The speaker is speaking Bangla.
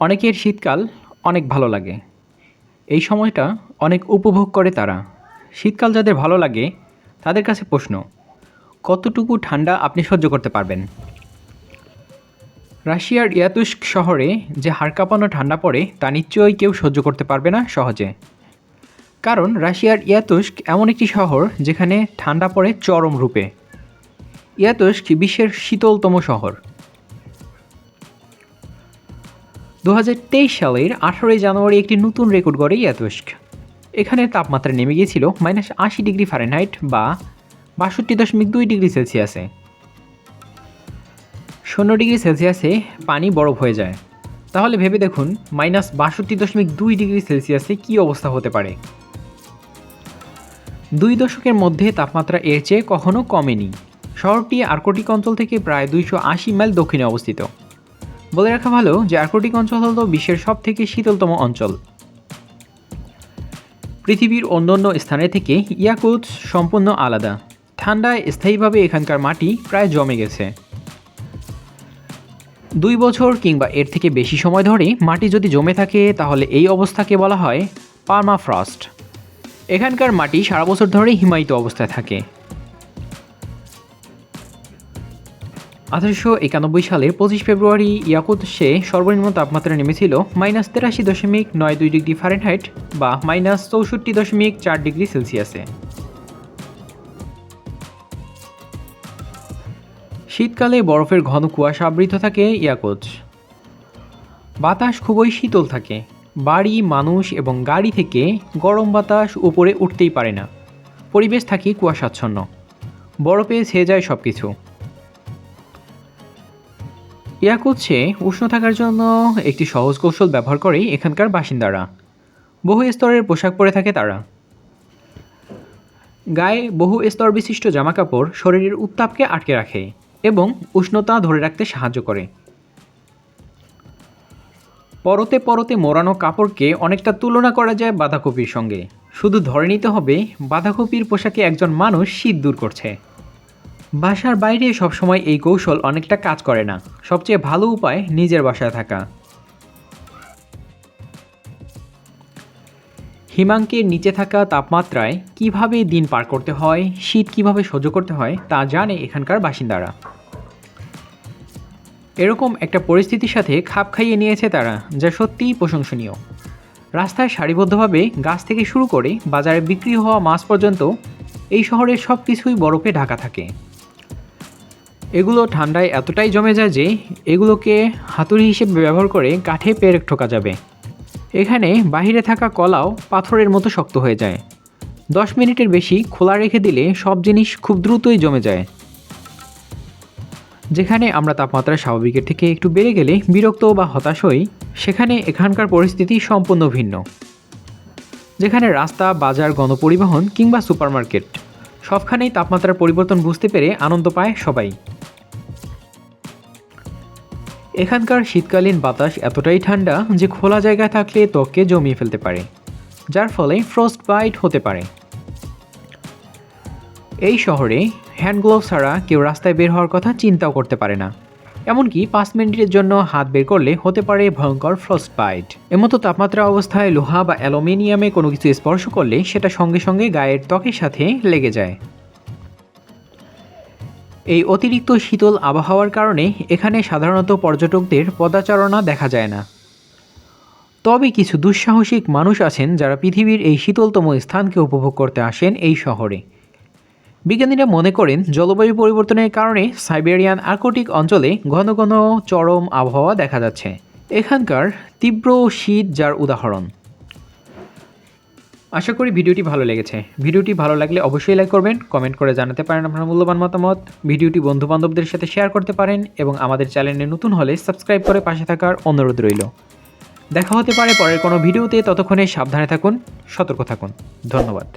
অনেকের শীতকাল অনেক ভালো লাগে। এই সময়টা অনেক উপভোগ করে তারা। শীতকাল যাদের ভালো লাগে, তাদের কাছে প্রশ্ন, কতটুকু ঠান্ডা আপনি সহ্য করতে পারবেন? রাশিয়ার ইয়াতুস্ক শহরে যে হাড় কাঁপানো ঠান্ডা পড়ে, তা নিশ্চয়ই কেউ সহ্য করতে পারবে না সহজে। কারণ রাশিয়ার ইয়াতুস্ক এমন একটি শহর যেখানে ঠান্ডা পড়ে চরম রূপে। ইয়াতুস্ক বিশ্বের শীতলতম শহর। দু হাজার তেইশ সালের আঠারোই জানুয়ারি একটি নতুন রেকর্ড গড়ে ইয়াতুস্ক। এখানে তাপমাত্রা নেমে গিয়েছিল মাইনাস আশি ডিগ্রি ফারেনহাইট বা বাষট্টি দশমিক দুই ডিগ্রি সেলসিয়াসে। শূন্য ডিগ্রি সেলসিয়াসে পানি বরফ হয়ে যায়। তাহলে ভেবে দেখুন, মাইনাস বাষট্টি দশমিক দুই ডিগ্রি সেলসিয়াসে কী অবস্থা হতে পারে? দুই দশকের মধ্যে তাপমাত্রা এর চেয়ে কখনো কমেনি। শহরটি আর্কটিক অঞ্চল থেকে প্রায় দুইশো আশি মাইল দক্ষিণে অবস্থিত। বলে রাখা ভালো যে আর্কটিক অঞ্চল হল বিশ্বের সব থেকে শীতলতম অঞ্চল। পৃথিবীর অন্যান্য স্থানের থেকে ইয়াকুত সম্পূর্ণ আলাদা। ঠান্ডায় স্থায়ীভাবে এখানকার মাটি প্রায় জমে গেছে। দুই বছর কিংবা এর থেকে বেশি সময় ধরে মাটি যদি জমে থাকে, তাহলে এই অবস্থাকে বলা হয় পার্মা ফ্রস্ট এখানকার মাটি সারা বছর ধরে হিমায়িত অবস্থায় থাকে। আঠারোশো একানব্বই সালের পঁচিশ ফেব্রুয়ারি ইয়াকুৎসে সর্বনিম্ন তাপমাত্রা নেমেছিল মাইনাস তেরাশি দশমিক নয় দুই ডিগ্রি ফারেনহাইট বা মাইনাস চৌষট্টি দশমিক চার ডিগ্রি সেলসিয়াসে শীতকালে বরফের ঘন কুয়াশা আবৃত থাকে ইয়াকুৎস বাতাস খুবই শীতল থাকে। বাড়ি, মানুষ এবং গাড়ি থেকে গরম বাতাস উপরে উঠতেই পারে না। পরিবেশ থাকে কুয়াশাচ্ছন্ন। বরফে ছেয়ে যায় সব কিছু ইয়াকুৎসে উষ্ণ থাকার জন্য একটি সহজ কৌশল ব্যবহার করে এখানকার বাসিন্দারা। বহু স্তরের পোশাক পরে থাকে তারা। গায়ে বহু স্তর বিশিষ্ট জামাকাপড় শরীরের উত্তাপকে আটকে রাখে এবং উষ্ণতা ধরে রাখতে সাহায্য করে। পরতে পরতে মোড়ানো কাপড়কে অনেকটা তুলনা করা যায় বাঁধাকপির সঙ্গে। শুধু ধরে নিতে হবে, বাঁধাকপির পোশাকে একজন মানুষ শীত দূর করছে। বাসার বাইরে সবসময় এই কৌশল অনেকটা কাজ করে না। সবচেয়ে ভালো উপায় নিজের বাসায় থাকা। হিমাঙ্কের নিচে থাকা তাপমাত্রায় কীভাবে দিন পার করতে হয়, শীত কীভাবে সহ্য করতে হয়, তা জানে এখানকার বাসিন্দারা। এরকম একটা পরিস্থিতির সাথে খাপ খাইয়ে নিয়েছে তারা, যা সত্যিই প্রশংসনীয়। রাস্তায় সারিবদ্ধভাবে গাছ থেকে শুরু করে বাজারে বিক্রি হওয়া মাছ পর্যন্ত এই শহরের সব কিছুই বরফে ঢাকা থাকে। এগুলো ঠান্ডায় এতটাই জমে যায় যে এগুলোকে হাতুড়ি হিসেবে ব্যবহার করে কাঠে পেরেক ঠোকা যাবে। এখানে বাহিরে থাকা কলাও পাথরের মতো শক্ত হয়ে যায়। দশ মিনিটের বেশি খোলা রেখে দিলে সব জিনিস খুব দ্রুতই জমে যায়। যেখানে আমরা তাপমাত্রা স্বাভাবিকের থেকে একটু বেড়ে গেলে বিরক্ত বা হতাশ হই, সেখানে এখানকার পরিস্থিতি সম্পূর্ণ ভিন্ন। যেখানে রাস্তা, বাজার, গণপরিবহন কিংবা সুপারমার্কেট, সবখানেই তাপমাত্রার পরিবর্তন বুঝতে পেরে আনন্দ পায় সবাই। এখানকার শীতকালীন বাতাস এতটাই ঠান্ডা যে খোলা জায়গায় থাকলে ত্বককে জমিয়ে ফেলতে পারে, যার ফলে ফ্রস্ট বাইট হতে পারে। এই শহরে হ্যান্ড গ্লোভ ছাড়া কেউ রাস্তায় বের হওয়ার কথা চিন্তাও করতে পারে না। এমনকি পাঁচ মিনিটের জন্য হাত বের করলে হতে পারে ভয়ঙ্কর ফ্রস্ট বাইট এমতো তাপমাত্রা অবস্থায় লোহা বা অ্যালুমিনিয়ামে কোনো কিছু স্পর্শ করলে সেটা সঙ্গে সঙ্গে গায়ের ত্বকের সাথে লেগে যায়। এই অতিরিক্ত শীতল আবহাওয়ার কারণে এখানে সাধারণত পর্যটকদের পদাচারণা দেখা যায় না। তবে কিছু দুঃসাহসিক মানুষ আছেন যারা পৃথিবীর এই শীতলতম স্থানকে উপভোগ করতে আসেন এই শহরে। বিজ্ঞানীরা মনে করেন, জলবায়ু পরিবর্তনের কারণে সাইবেরিয়ান আর্কটিক অঞ্চলে ঘন ঘন চরম আবহাওয়া দেখা যাচ্ছে। এখানকার তীব্র শীত যার উদাহরণ। আশা করি ভিডিওটি ভালো লেগেছে। ভিডিওটি ভালো লাগলে অবশ্যই লাইক করবেন কমেন্ট করে জানাতে পারেন আপনার মূল্যবান মতামত। ভিডিওটি বন্ধুবান্ধবদের সাথে শেয়ার করতে পারেন এবং আমাদের চ্যানেলে নতুন হলে সাবস্ক্রাইব করে পাশে থাকার অনুরোধ রইল। দেখা হতে পারে পরের কোনো ভিডিওতে, ততক্ষণে সাবধানে থাকুন, সতর্ক থাকুন। ধন্যবাদ।